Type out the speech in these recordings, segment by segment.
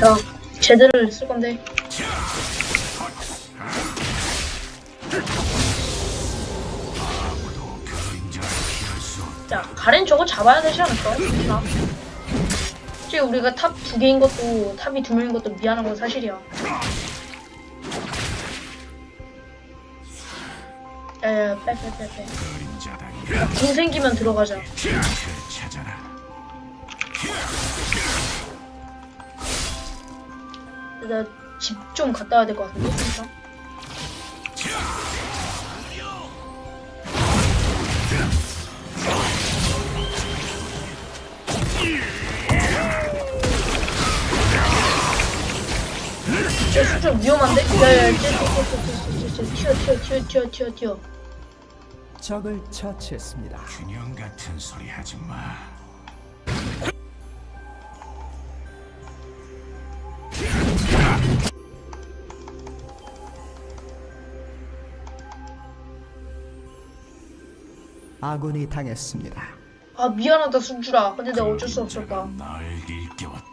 자, 제대로 쓸 건데. 자, 가렌 저거 잡아야 되지 않을까? 자. 솔직히 우리가 탑 두 개인 것도, 탑이 두 명인 것도 미안한 건 사실이야. 야야, 빼, 빼, 빼, 빼. 궁 생기면 들어가자. 나 집 좀 갔다 와야 될 것 같은데, 진짜. 저 수적 위험한데? 야야야, 튀어 튀어 튀어 튀어 튀어 튀어. 적을 처치했습니다. 균형 같은 소리 하지 마 아군이 당했습니다. 아 미안하다 순주라. 근데 내가 어쩔 수 없었다. 날 일깨웠다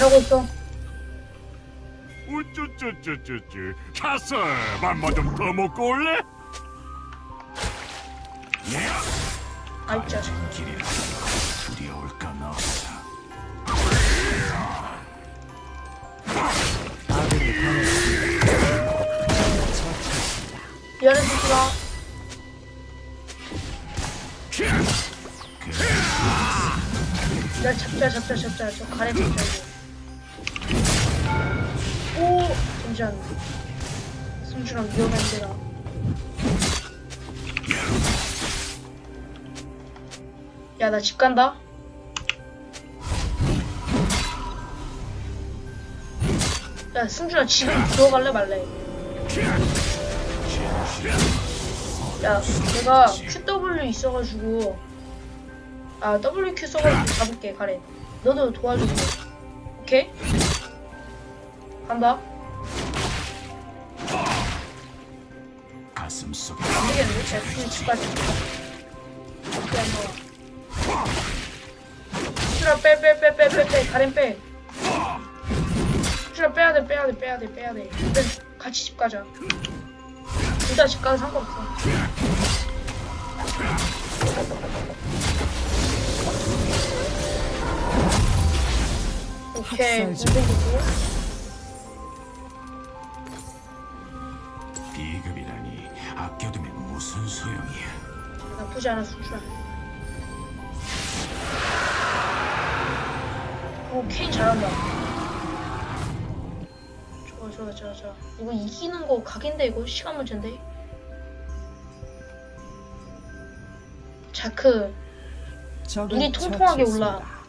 잘- 잘하고 있어. 우쭈쭈쭈쭈쭈 가서 맘마 좀 더 먹고 올래? 아 진짜. 길이라 두려울 건 없어 아군이 당했습니다. 처치했습니다. 미안해 순주라. 야 잡자 잡자 잡자 저 가래 잡자 이거. 오 잠시만. 순주랑 위험한 데라. 야 나 집 간다. 야 승준아 지금 들어갈래 말래? 야 내가 QW 있어가지고 아 WQ 써가지고 잡을게 가렌 너도 도와줄게 오케이? 간다. 가슴 속에 안 되겠는데? 그냥 집까지 어떻게 안 나와 수라 빼 빼 빼 빼 빼 빼 가렌 빼. 수라 빼야 돼 빼야 돼 빼야 돼 빼야돼. 근데 같이 집 가자. 둘 다 집 가도 상관없어. 오케이. 학살자. 공격이고 소용이야. 나쁘지 않아 수주라 오 케인 잘한다. 좋아 좋아 좋아 좋아. 이거 이기는 거 각인데 이거? 시간 문제인데? 자크. 적을 눈이 통통하게 올라. 처치했습니다.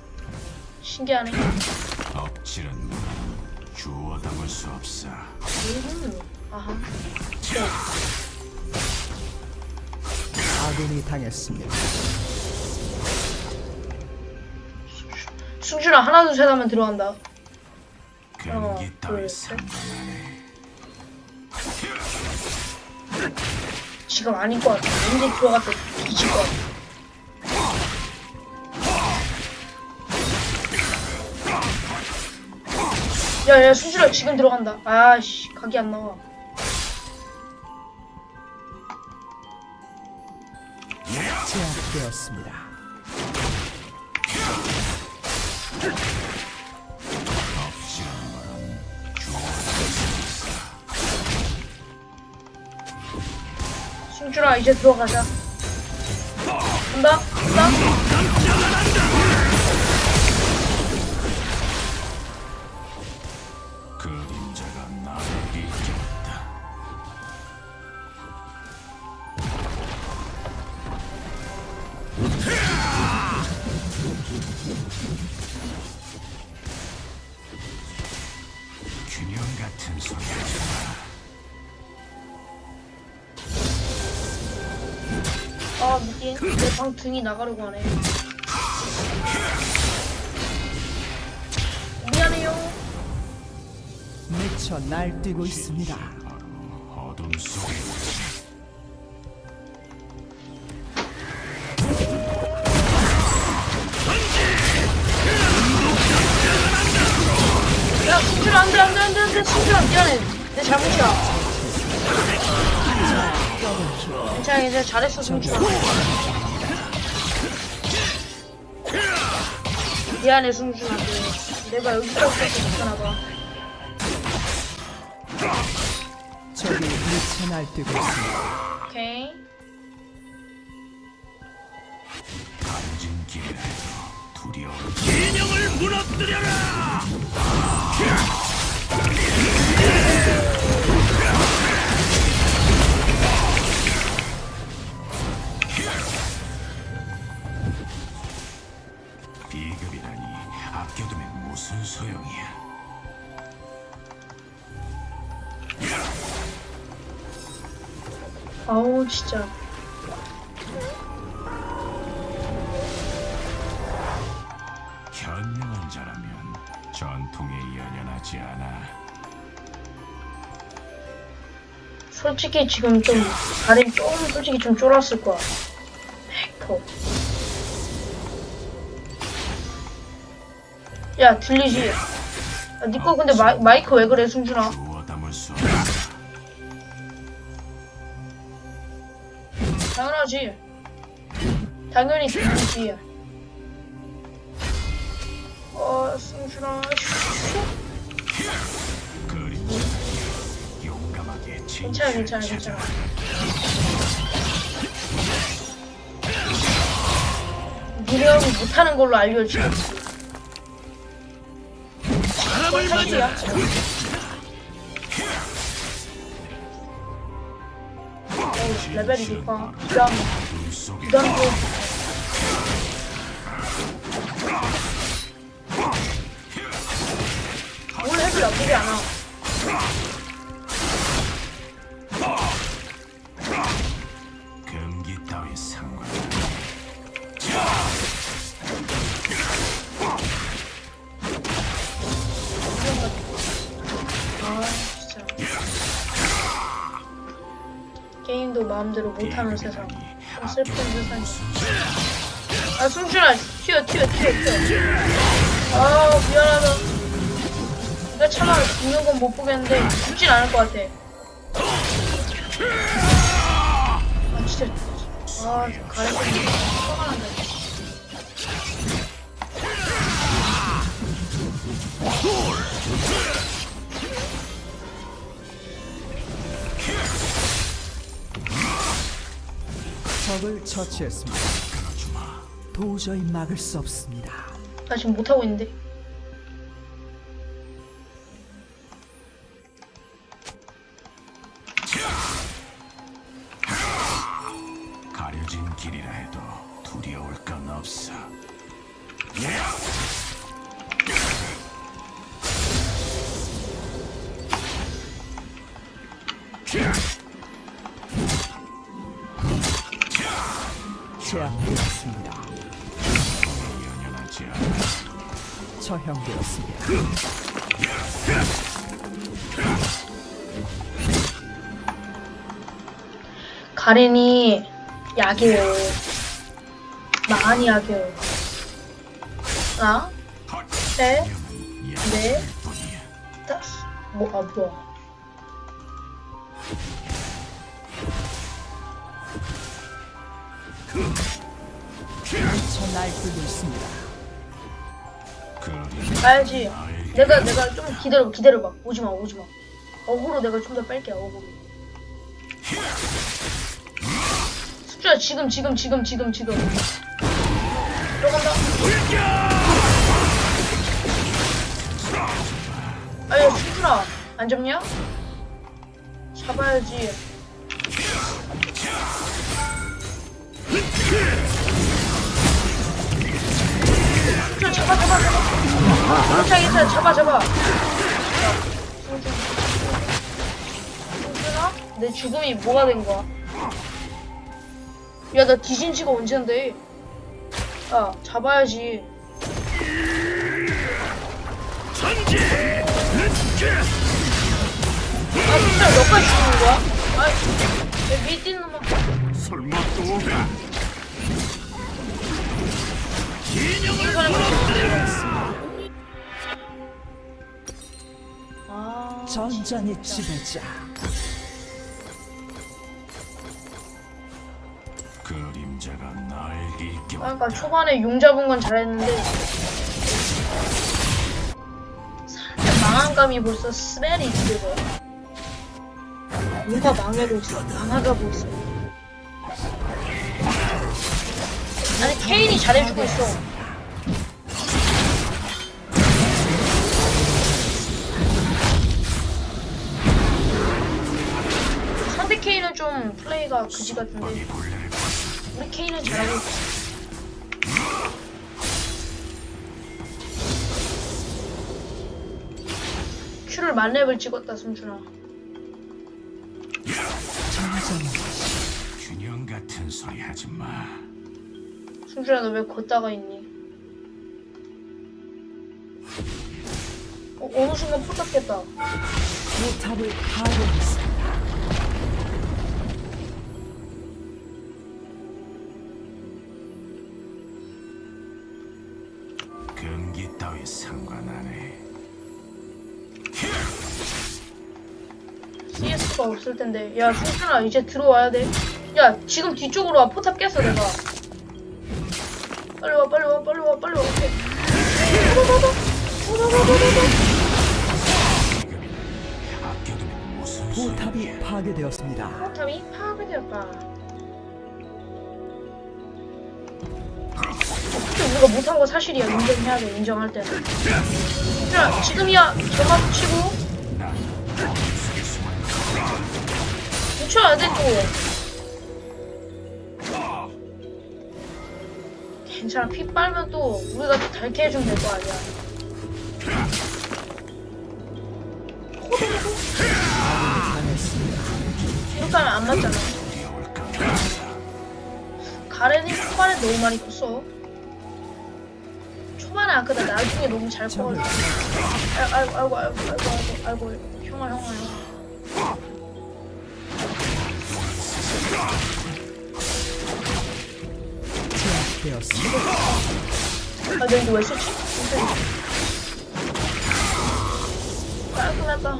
신기하네. 문은 주워 담을 수 없어. 음 아하 아군이 당했습니다. 승준아 하나 둘셋 하면 들어간다. 경기 둘, 따위 셋. 상관하네 지금 아닐 것 같아. 왠지 들어갔다 뒤질 것 같아. 야야 승준아 지금 들어간다. 아씨 각이 안 나와 있어 승준아 이제 들어가자. 간다? 간다 아 미친. 내방 등이 나가려고 하네. 미안해요. 미쳐 날뛰고 있습니다. 어둠 속에. 야 승준 안돼 안돼 안돼 안돼 승준 미안해. 내 잘못이야 괜찮아 괜찮아 잘했어 승준아. 미안해 승준아 그, 내가 여기까지 못하나봐 적이 미쳐 날뛰고 있습니다. 오케이. 해도 두려워. 진영을 무너뜨려라 진짜 현명한 자라면 전통에 연연하지 않아 솔직히 지금 좀 다리 좀 솔직히 좀 쫄았을 거야 100%. 야 들리지? 야, 니꺼 근데 마, 마이크 왜 그래 승준아? 당연하지. 당연히 들리지. 어 용감하게 괜찮아 괜찮아 괜찮아. 무력이 못하는 걸로 알려줘. 사실이야 맞아 어우, 레벨이 높아 부담 눈 속에 부 게임도 마음대로 못하는 세상. 참 슬픈 세상이야. 아 승준아 튀어 튀어 튀어 튀어. 아 미안하다. 내가 차마 죽는 건 못 보겠는데 죽진 않을 것 같아. 아 진짜. 아 가래떡이 적을 처치했습니다. 도저히 막을 수 없습니다. 나 지금 못하고 있는데 가려진 길이라 해도 두려울 건 없어 제 처형되었습니다. 가렌이 약해요 많이 약해요 하나 셋 넷, 다섯 뭐 아 뭐야? 미쳐 날뛰고 있습니다. 알지? 내가 내가 좀 기다려 기다려봐. 오지마 오지마. 어그로 내가 좀 더 뺄게 어그로. 숙주야 지금 지금 지금 지금 지금. 들어간다. 아야 숙주라 안 잡냐? 잡아야지 잡아 잡아 잡아 괜찮아 괜찮아 잡아 잡아 내 죽음이 뭐가 된 거야? 야, 나 디신치가 언제인데? 야, 잡아야지. 아, 진짜 몇까지 죽는 거야? 아이, 내 밑에 있는 놈아. 설마 또이 사람을 아, 전장의 지배자 그림자가 날 일깨웠다. 그러니까 초반에 용 잡은 건 잘했는데 살짝 망한 감이 벌써 스멜이 들어. 뭔가 있어. 망하고 있어. 아니 케인이 잘해주고 있어. 상대 케인은 좀 플레이가 그지 같은데 우리 케인은 잘하고 있어. 큐를 만렙을 찍었다 승준아. 전장의 균형 같은 소리 하지 마. 승준아 너 왜 걷다가 있니? 어, 어느 순간 포착했다. 포탑을 파괴했습니다. 금기 따위 상관 안 해. CS가 없을 텐데. 야 승준아 이제 들어와야 돼. 야 지금 뒤쪽으로 와 포탑 깼어 내가. 빨리 와 빨리 와 빨리 와 빨리 와. 오케이. 포탑이. 파괴되었습니다. 포탑이 파괴되었다. 근데 우리가 못한 거 사실이야. 인정해야 돼. 인정할 때는. 자, 지금이야. 점막 치고. 붙여야 돼 또. 괜찮아. 피 빨면 또 우리가 또 달게 해주면 될 거 아니야. 이렇게 하면 안 맞잖아. 가렌이 초반에 너무 많이 컸어. 초반에 아까다 나중에 너무 잘 커가지고. 아이고, 아이고, 아이고, 아이고, 아이고, 아이고, 아이고. 형아, 형아, 형아. 되었습니다. 아, 내 이거 왜 썼지? 깔끔했다.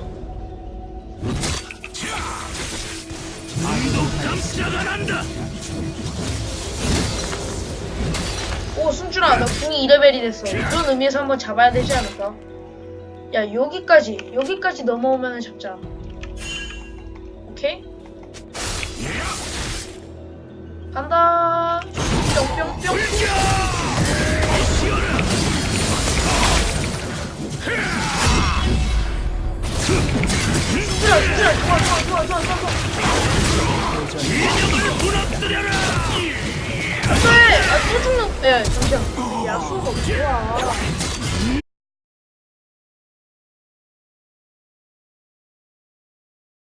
오, 승준아, 나 궁이 2레벨이 됐어. 그런 의미에서 한번 잡아야 되지 않을까? 야, 여기까지, 여기까지 넘어오면 잡자. 오케이? 간다. 아, 또 죽는, 예, 잠시만. 야수가 좋아.